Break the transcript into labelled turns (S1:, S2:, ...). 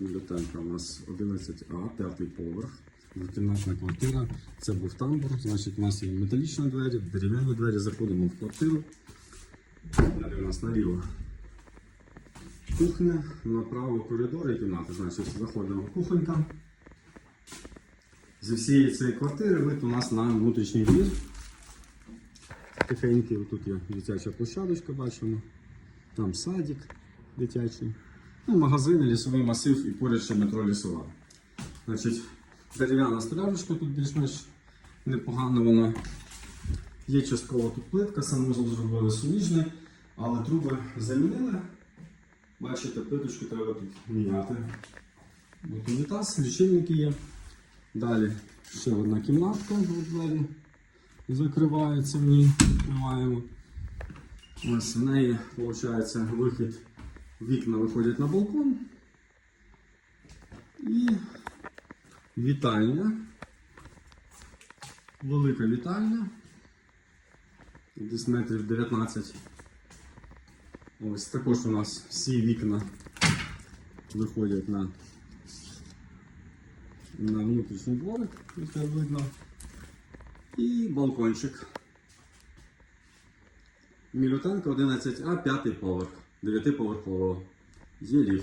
S1: Бібліотека у нас 11А, п'ятий поверх. Двокімнатна квартира. Це був тамбур. Значить, у нас є металічні двері, дерев'яні двері. Заходимо в квартиру. Далі у нас наліво кухня, направо коридор і кімната. Значить, заходимо в кухонька. Зі всієї цієї квартири вид у нас на внутрішній двір. Тихенький, тут є дитяча площадочка, бачимо. Там садик дитячий. Ну, магазин, лісовий масив і поряд ще метро лісова. Значить, дерев'яна столярочка тут більш-менш непогано вона. Є частково тут плитка, санузел зробили суміжний, але труби замінили. Бачите, плиточку треба тут міняти. От унітаз, лічильники є. Далі ще одна кімнатка, двері закриваються в ній, відкриваємо. Ось в неї, виходить, вихід, вікна виходять на балкон. І вітальня. Велика вітальня. Десь метрів 19. Ось також у нас всі вікна виходять на, на внутрішній дворик, як видно. І балкончик. Мілютенко 11А, п'ятий поверх, дев'ятиповерхового. Є ліфт.